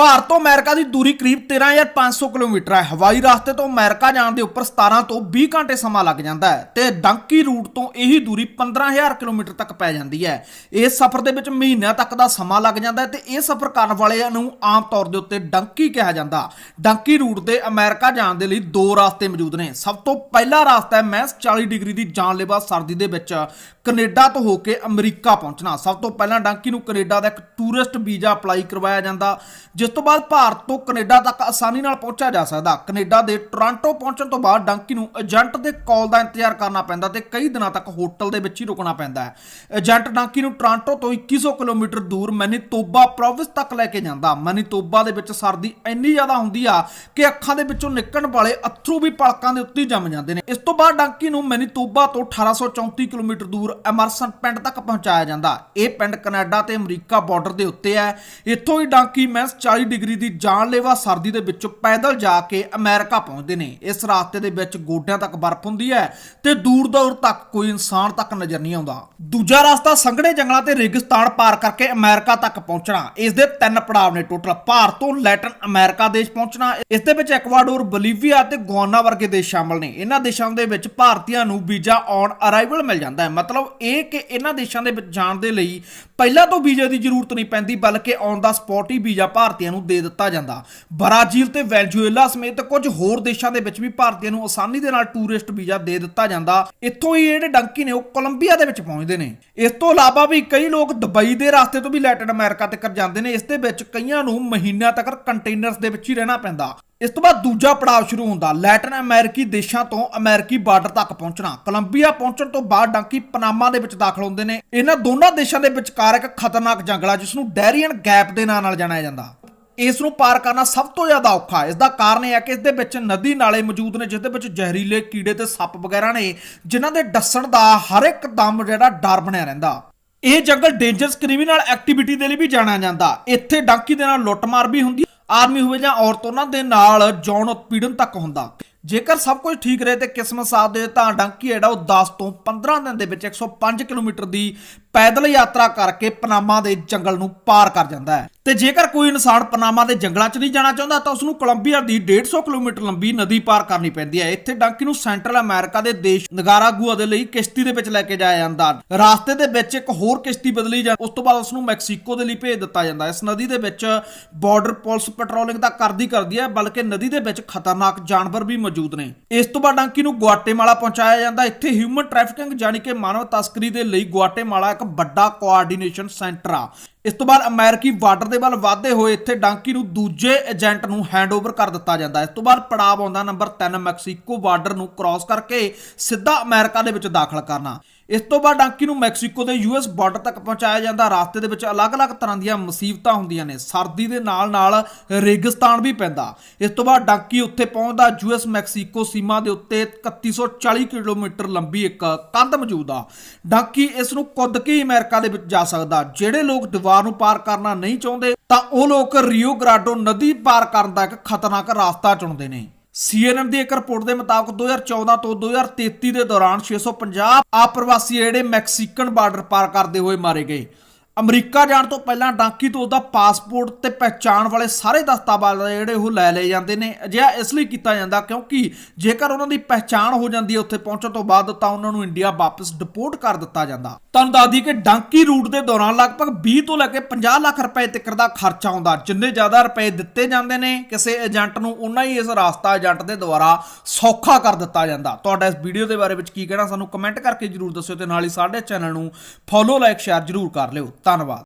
ਭਾਰਤ ਤੋਂ ਅਮਰੀਕਾ ਦੀ ਦੂਰੀ ਕਰੀਬ 13500 ਕਿਲੋਮੀਟਰ ਹੈ। ਹਵਾਈ ਰਸਤੇ ਤੋਂ ਅਮਰੀਕਾ ਜਾਣ ਦੇ ਉੱਪਰ 17 ਤੋਂ 20 ਘੰਟੇ ਸਮਾਂ ਲੱਗ ਜਾਂਦਾ ਹੈ ਤੇ ਡੰਕੀ ਰੂਟ ਤੋਂ ਇਹੀ ਦੂਰੀ 15000 ਕਿਲੋਮੀਟਰ ਤੱਕ ਪੈ ਜਾਂਦੀ ਹੈ। ਇਸ ਸਫ਼ਰ ਦੇ ਵਿੱਚ ਮਹੀਨਿਆਂ ਤੱਕ ਦਾ ਸਮਾਂ ਲੱਗ ਜਾਂਦਾ ਹੈ ਤੇ ਇਹ ਸਫ਼ਰ ਕਰਨ ਵਾਲਿਆਂ ਨੂੰ ਆਮ ਤੌਰ ਦੇ ਉੱਤੇ ਡੰਕੀ ਕਿਹਾ ਜਾਂਦਾ। ਡੰਕੀ ਰੂਟ ਤੇ ਅਮਰੀਕਾ ਜਾਣ ਦੇ ਲਈ ਦੋ ਰਸਤੇ ਮੌਜੂਦ ਨੇ। ਸਭ ਤੋਂ ਪਹਿਲਾ ਰਸਤਾ ਹੈ ਮਹਿਜ਼ 40 ਡਿਗਰੀ ਦੀ ਜਾਨਲੇਵਾ ਸਰਦੀ ਦੇ ਵਿੱਚ ਕੈਨੇਡਾ ਤੋਂ ਹੋ ਕੇ ਅਮਰੀਕਾ ਪਹੁੰਚਣਾ। ਸਭ ਤੋਂ ਪਹਿਲਾਂ ਡੰਕੀ ਨੂੰ ਕੈਨੇਡਾ ਦਾ ਇੱਕ ਟੂਰਿਸਟ ਵੀਜ਼ਾ ਅਪਲਾਈ ਕਰਵਾਇਆ ਜਾਂਦਾ, ਜਿਸ ਤੋਂ ਬਾਅਦ ਭਾਰਤ ਤੋਂ ਕੈਨੇਡਾ ਤੱਕ ਆਸਾਨੀ ਨਾਲ ਪਹੁੰਚਿਆ ਜਾ ਸਕਦਾ। ਕੈਨੇਡਾ ਦੇ ਟੋਰਾਂਟੋ ਪਹੁੰਚਣ ਤੋਂ ਬਾਅਦ ਡੰਕੀ ਨੂੰ ਏਜੰਟ ਦੇ ਕਾਲ ਦਾ ਇੰਤਜ਼ਾਰ ਕਰਨਾ ਪੈਂਦਾ ਤੇ ਕਈ ਦਿਨਾਂ ਤੱਕ ਹੋਟਲ ਦੇ ਵਿੱਚ ਹੀ ਰੁਕਣਾ ਪੈਂਦਾ ਹੈ। ਏਜੰਟ ਡੰਕੀ ਨੂੰ ਟੋਰਾਂਟੋ ਤੋਂ 2100 ਕਿਲੋਮੀਟਰ ਦੂਰ ਮੈਨੀਤੋਬਾ ਪ੍ਰੋਵਿੰਸ ਤੱਕ ਲੈ ਕੇ ਜਾਂਦਾ। ਮੈਨੀਤੋਬਾ ਦੇ ਵਿੱਚ ਸਰਦੀ ਇੰਨੀ ਜ਼ਿਆਦਾ ਹੁੰਦੀ ਆ ਕਿ ਅੱਖਾਂ ਦੇ ਵਿੱਚੋਂ ਨਿਕਲਣ ਵਾਲੇ ਅੱਥਰੂ ਵੀ ਪਲਕਾਂ ਦੇ ਉੱਤੇ ਜੰਮ ਜਾਂਦੇ ਨੇ। ਇਸ ਤੋਂ ਬਾਅਦ ਡੰਕੀ ਨੂੰ ਮੈਨੀਤੋਬਾ ਤੋਂ 1834 ਕਿਲੋਮੀਟਰ ਦੂਰ ਐਮਰਸਨ ਪਿੰਡ ਤੱਕ ਪਹੁੰਚਾਇਆ ਜਾਂਦਾ। ਇਹ ਪਿੰਡ ਕੈਨੇਡਾ ਤੇ ਅਮਰੀਕਾ ਬਾਰਡਰ ਦੇ ਉੱਤੇ ਹੈ। ਇੱਥੋਂ ਹੀ ਡੰਕੀ ਮੈਂਸ 40 ਡਿਗਰੀ ਦੀ ਜਾਨਲੇਵਾ ਸਰਦੀ ਦੇ ਵਿੱਚ ਪੈਦਲ ਜਾ ਕੇ ਅਮਰੀਕਾ ਪਹੁੰਚਦੇ ਨੇ। ਇਸ ਰਸਤੇ ਦੇ ਵਿੱਚ ਗੋਡਿਆਂ ਤੱਕ ਬਰਫ਼ ਹੁੰਦੀ ਹੈ ਤੇ ਦੂਰ ਦੂਰ ਤੱਕ ਕੋਈ ਇਨਸਾਨ ਤੱਕ ਨਜ਼ਰ ਨਹੀਂ ਆਉਂਦਾ। ਦੂਜਾ ਰਸਤਾ ਸੰਘਣੇ ਜੰਗਲਾਂ ਤੇ ਰੇਗਿਸਤਾਨ ਪਾਰ ਕਰਕੇ ਅਮਰੀਕਾ ਤੱਕ ਪਹੁੰਚਣਾ। ਇਸ ਦੇ ਤਿੰਨ ਪੜਾਅ ਨੇ ਟੋਟਲ। ਭਾਰਤ ਤੋਂ ਲੈਟਨ ਅਮਰੀਕਾ ਦੇਸ਼ ਪਹੁੰਚਣਾ। ਇਸ ਦੇ ਵਿੱਚ ਐਕਵਾਡੋਰ ਬੋਲੀਵੀਆ ਤੇ ਗੁਆਨਾ ਵਰਗੇ ਦੇਸ਼ ਸ਼ਾਮਲ ਨੇ। ਇਹਨਾਂ ਦੇਸ਼ਾਂ ਦੇ ਵਿੱਚ ਭਾਰਤੀਆਂ ਨੂੰ ਵੀਜ਼ਾ ਔਨ ਅਰਾਈਵਲ ਮਿਲ ਜਾਂਦਾ ਹੈ। ਮਤਲਬ ਇਹ ਕਿ ਇਹਨਾਂ ਦੇਸ਼ਾਂ ਦੇ ਵਿੱਚ ਜਾਣ ਦੇ ਲਈ ਪਹਿਲਾਂ ਤੋਂ ਵੀਜ਼ੇ ਦੀ ਜ਼ਰੂਰਤ ਨਹੀਂ ਪੈਂਦੀ, ਬਲਕਿ ਔਨ ਦਾ ਸਪੌਟ ਹੀ ਵੀਜ਼ਾ ਭਾਰਤੀਆਂ ਨੂੰ ਦੇ ਦਿੱਤਾ ਜਾਂਦਾ। ਬ੍ਰਾਜ਼ੀਲ ਤੇ ਵੈਨਜ਼ੂਏਲਾ ਸਮੇਤ ਕੁਝ ਹੋਰ ਦੇਸ਼ਾਂ ਦੇ ਵਿੱਚ ਵੀ ਭਾਰਤੀਆਂ ਨੂੰ ਆਸਾਨੀ ਦੇ ਨਾਲ ਟੂਰਿਸਟ ਵੀਜ਼ਾ ਦੇ ਦਿੱਤਾ ਜਾਂਦਾ। ਇੱਥੋਂ ਹੀ ਜਿਹੜੇ ਡੰਕੀ ਨੇ ਉਹ ਕੋਲੰਬੀਆ ਦੇ ਵਿੱਚ ਪਹੁੰਚਦੇ ਨੇ। ਇਸ ਤੋਂ ਇਲਾਵਾ ਵੀ ਕਈ ਲੋਕ ਦੁਬਈ ਦੇ ਰਸਤੇ ਤੋਂ ਵੀ ਲੈਟਿਨ ਅਮਰੀਕਾ ਤੱਕ ਜਾਂਦੇ ਨੇ। ਇਸ ਦੇ ਵਿੱਚ ਕਈਆਂ ਨੂੰ ਮਹੀਨਿਆਂ ਤੱਕ ਕੰਟੇਨਰਸ ਦੇ ਵਿੱਚ ਹੀ ਰਹਿਣਾ ਪੈਂਦਾ। ਇਸ ਤੋਂ ਬਾਅਦ ਦੂਜਾ ਪੜਾਅ ਸ਼ੁਰੂ ਹੁੰਦਾ। ਲੈਟਿਨ ਅਮਰੀਕੀ ਦੇਸ਼ਾਂ ਤੋਂ ਅਮਰੀਕੀ ਬਾਰਡਰ ਤੱਕ ਪਹੁੰਚਣਾ। ਕੋਲੰਬੀਆ ਪਹੁੰਚਣ ਤੋਂ ਬਾਅਦ ਡੰਕੀ ਪਨਾਮਾ ਦੇ ਵਿੱਚ ਦਾਖਲ ਹੁੰਦੇ ਨੇ। ਇਹਨਾਂ ਦੋਨਾਂ ਦੇਸ਼ਾਂ ਦੇ ਵਿਚਕਾਰ ਇੱਕ ਖਤਰਨਾਕ ਜੰਗਲ ਆ, ਜਿਸ ਨੂੰ ਡੈਰੀਅਨ ਗੈਪ ਦੇ ਨਾਂ ਨਾਲ ਜਾਣਿਆ ਜਾਂਦਾ। ਇਸ ਨੂੰ ਪਾਰ ਕਰਨਾ ਸਭ ਤੋਂ ਜ਼ਿਆਦਾ ਔਖਾ ਹੈ। ਇਸ ਦਾ ਕਾਰਨ ਇਹ ਹੈ ਕਿ ਇਸ ਦੇ ਵਿੱਚ ਨਦੀ ਨਾਲੇ ਮੌਜੂਦ ਨੇ, ਜਿਸ ਦੇ ਵਿੱਚ ਜ਼ਹਿਰੀਲੇ ਕੀੜੇ ਤੇ ਸੱਪ ਵਗੈਰਾ ਨੇ, ਜਿਨ੍ਹਾਂ ਦੇ ਡੱਸਣ ਦਾ ਹਰ ਇੱਕ ਦਮ ਜਿਹੜਾ ਡਰ ਬਣਿਆ ਰਹਿੰਦਾ। ਇਹ ਜੰਗਲ ਡੇਂਜਰਸ ਕ੍ਰਿਮੀਨਲ ਐਕਟੀਵਿਟੀ ਦੇ ਲਈ ਵੀ ਜਾਣਿਆ ਜਾਂਦਾ। ਇੱਥੇ ਡਾਂਕੀ ਦੇ ਨਾਲ ਲੁੱਟਮਾਰ ਵੀ ਹੁੰਦੀ ਆਰਮੀ ਹੋਵੇ ਜਾਂ ਔਰਤ, ਉਹਨਾਂ ਦੇ ਨਾਲ ਜੌਨ ਉਤਪੀੜਨ ਤੱਕ ਹੁੰਦਾ। ਜੇਕਰ ਸਭ ਕੁਝ ਠੀਕ ਰਹੇ ਤੇ ਕਿਸਮਤ ਸਾਥ ਦੇ, ਤਾਂ ਡੰਕੀ ਜਿਹੜਾ ਉਹ 10 ਤੋਂ 15 ਦਿਨ ਦੇ ਵਿੱਚ 105 ਕਿਲੋਮੀਟਰ ਦੀ ਪੈਦਲ ਯਾਤਰਾ ਕਰਕੇ ਪਨਾਮਾ ਦੇ ਜੰਗਲ ਨੂੰ ਪਾਰ ਕਰ ਜਾਂਦਾ ਹੈ। ਤੇ ਜੇਕਰ ਕੋਈ ਇਨਸਾਨ ਪਨਾਮਾ ਦੇ ਜੰਗਲਾਂ 'ਚ ਨਹੀਂ ਜਾਣਾ ਚਾਹੁੰਦਾ, ਤਾਂ ਉਸ ਨੂੰ ਕੋਲੰਬੀਆ ਦੀ 150 ਕਿਲੋਮੀਟਰ ਲੰਬੀ ਨਦੀ ਪਾਰ ਕਰਨੀ ਪੈਂਦੀ ਹੈ। ਇੱਥੇ ਡੰਕੀ ਨੂੰ ਸੈਂਟਰਲ ਅਮਰੀਕਾ ਦੇ ਦੇਸ਼ ਨਗਾਰਾਗੂਆ ਦੇ ਲਈ ਕਿਸ਼ਤੀ ਦੇ ਵਿੱਚ ਲੈ ਕੇ ਜਾਇਆ ਜਾਂਦਾ। ਰਾਸਤੇ ਦੇ ਵਿੱਚ ਇੱਕ ਹੋਰ ਕਿਸ਼ਤੀ ਬਦਲੀ ਜਾਂਦੀ ਉਸ ਤੋਂ ਬਾਅਦ ਉਸ ਨੂੰ ਮੈਕਸੀਕੋ ਦੇ ਲਈ ਭੇਜ ਦਿੱਤਾ ਜਾਂਦਾ ਇਸ ਨਦੀ ਦੇ ਵਿੱਚ ਬਾਰਡਰ ਪੁਲਿਸ ਪੈਟਰੋਲਿੰਗ ਤਾਂ ਕਰਦੀ ਕਰਦੀ ਹੈ, ਬਲਕਿ ਨਦੀ ਦੇ ਵਿੱਚ ਖਤਰਨਾਕ ਜਾਨਵਰ ਵੀ ਮੌਜੂਦ ਨੇ। ਇਸ ਤੋਂ ਬਾਅਦ ਡਾਂਕੀ ਨੂੰ ਗੁਆਟੇਮਾਲਾ ਪਹੁੰਚਾਇਆ ਜਾਂਦਾ। ਇੱਥੇ ਹਿਊਮਨ ਟ੍ਰੈਫਿਕਿੰਗ ਯਾਨੀ ਕਿ ਮਾਨਵ ਤਸਕਰੀ ਦੇ ਲਈ ਗੁਆਟੇਮਾਲਾ ਇੱਕ ਵੱਡਾ ਕੋਆਰਡੀਨੇਸ਼ਨ ਸੈਂਟਰ ਆ। ਇਸ ਤੋਂ ਬਾਅਦ ਅਮਰੀਕੀ ਬਾਰਡਰ ਦੇ ਵੱਲ ਵਾਧੇ ਹੋਏ ਇੱਥੇ ਡਾਂਕੀ ਨੂੰ ਦੂਜੇ ਏਜੰਟ ਨੂੰ ਹੈਂਡਓਵਰ ਕਰ ਦਿੱਤਾ ਜਾਂਦਾ ਇਸ ਤੋਂ ਬਾਅਦ ਪੜਾਅ ਆਉਂਦਾ ਨੰਬਰ 3 ਮੈਕਸੀਕੋ ਬਾਰਡਰ ਨੂੰ ਕ੍ਰਾਸ ਕਰਕੇ ਸਿੱਧਾ ਅਮਰੀਕਾ ਦੇ ਵਿੱਚ ਦਾਖਲ ਕਰਨਾ। ਇਸ ਤੋਂ ਬਾਅਦ ਡਾਂਕੀ ਨੂੰ ਮੈਕਸੀਕੋ ਦੇ ਯੂਐਸ ਬਾਰਡਰ ਤੱਕ ਪਹੁੰਚਾਇਆ ਜਾਂਦਾ। ਰਸਤੇ ਦੇ ਵਿੱਚ ਅਲੱਗ-ਅਲੱਗ ਤਰ੍ਹਾਂ ਦੀਆਂ ਮੁਸੀਬਤਾਂ ਹੁੰਦੀਆਂ ਨੇ। ਸਰਦੀ ਦੇ ਨਾਲ-ਨਾਲ ਰੇਗਿਸਤਾਨ ਵੀ ਪੈਂਦਾ। ਇਸ ਤੋਂ ਬਾਅਦ ਡਾਂਕੀ ਉੱਥੇ ਪਹੁੰਚਦਾ। ਯੂਐਸ ਮੈਕਸੀਕੋ ਸੀਮਾ ਦੇ ਉੱਤੇ 3140 ਕਿਲੋਮੀਟਰ ਲੰਬੀ ਇੱਕ ਕੰਧ ਮੌਜੂਦ ਆ। ਡਾਂਕੀ ਇਸ ਨੂੰ ਕੁੱਦ ਕੇ ਹੀ ਅਮਰੀਕਾ ਦੇ ਵਿੱਚ ਜਾ ਸਕਦਾ। ਜਿਹੜੇ ਲੋਕ ਦੀਵਾਰ ਨੂੰ ਪਾਰ ਕਰਨਾ ਨਹੀਂ ਚਾਹੁੰਦੇ, ਤਾਂ ਉਹ ਲੋਕ ਰੀਓ ਗ੍ਰਾਡੋ ਨਦੀ ਪਾਰ ਕਰਨ ਦਾ ਇੱਕ ਖਤਰਨਾਕ ਰਸਤਾ ਚੁਣਦੇ ਨੇ। CNN ਦੀ ਇੱਕ ਰਿਪੋਰਟ ਦੇ ਮੁਤਾਬਕ 2014 ਤੋਂ 2033 ਦੇ ਦੌਰਾਨ 650 ਆਪ੍ਰਵਾਸੀ ਜਿਹੜੇ ਮੈਕਸੀਕਨ ਬਾਰਡਰ ਪਾਰ ਕਰਦੇ ਹੋਏ ਮਾਰੇ ਗਏ। ਅਮਰੀਕਾ ਜਾਣ ਤੋਂ ਪਹਿਲਾਂ ਡਾਂਕੀ ਤੋਂ ਉਹਦਾ ਪਾਸਪੋਰਟ ਤੇ ਪਹਿਚਾਣ ਵਾਲੇ ਸਾਰੇ ਦਸਤਾਵੇਜ਼ ਜਿਹੜੇ ਉਹ ਲੈ ਲਏ ਜਾਂਦੇ ਨੇ। ਅਜਿਹਾ ਇਸ ਲਈ ਕੀਤਾ ਜਾਂਦਾ ਕਿਉਂਕਿ ਜੇਕਰ ਉਹਨਾਂ ਦੀ ਪਹਿਚਾਣ ਹੋ ਜਾਂਦੀ ਹੈ ਉੱਥੇ ਪਹੁੰਚਣ ਤੋਂ ਬਾਅਦ ਤਾਂ ਉਹਨਾਂ ਨੂੰ ਇੰਡੀਆ ਵਾਪਸ ਡਿਪੋਰਟ ਕਰ ਦਿੱਤਾ ਜਾਂਦਾ। ਤੁਹਾਨੂੰ ਦੱਸ ਦਈਏ ਕਿ ਡਾਂਕੀ ਰੂਟ ਦੇ ਦੌਰਾਨ ਲਗਭਗ 20 ਤੋਂ ਲੈ ਕੇ 50 ਲੱਖ ਰੁਪਏ ਤੱਕ ਦਾ ਖਰਚਾ ਆਉਂਦਾ। ਜਿੰਨੇ ਜ਼ਿਆਦਾ ਰੁਪਏ ਦਿੱਤੇ ਜਾਂਦੇ ਨੇ, ਕਿਸੇ ਏਜੰਟ ਨੂੰ ਉਨਾ ਹੀ ਇਸ ਰਾਸਤਾ ਏਜੰਟ ਦੇ ਦੁਆਰਾ ਸੌਖਾ ਕਰ ਦਿੱਤਾ ਜਾਂਦਾ। ਤੁਹਾਡਾ ਇਸ ਵੀਡੀਓ ਦੇ ਬਾਰੇ ਵਿੱਚ ਕੀ ਕਹਿਣਾ ਸਾਨੂੰ ਕਮੈਂਟ ਕਰਕੇ ਜਰੂਰ ਦੱਸਿਓ ਤੇ ਨਾਲ ਹੀ ਸਾਡੇ ਚੈਨਲ ਨੂੰ ਫੋਲੋ ਲਾਈਕ ਸ਼ੇਅਰ ਜਰੂਰ ਕਰ ਲਿਓ। ਧੰਨਵਾਦ।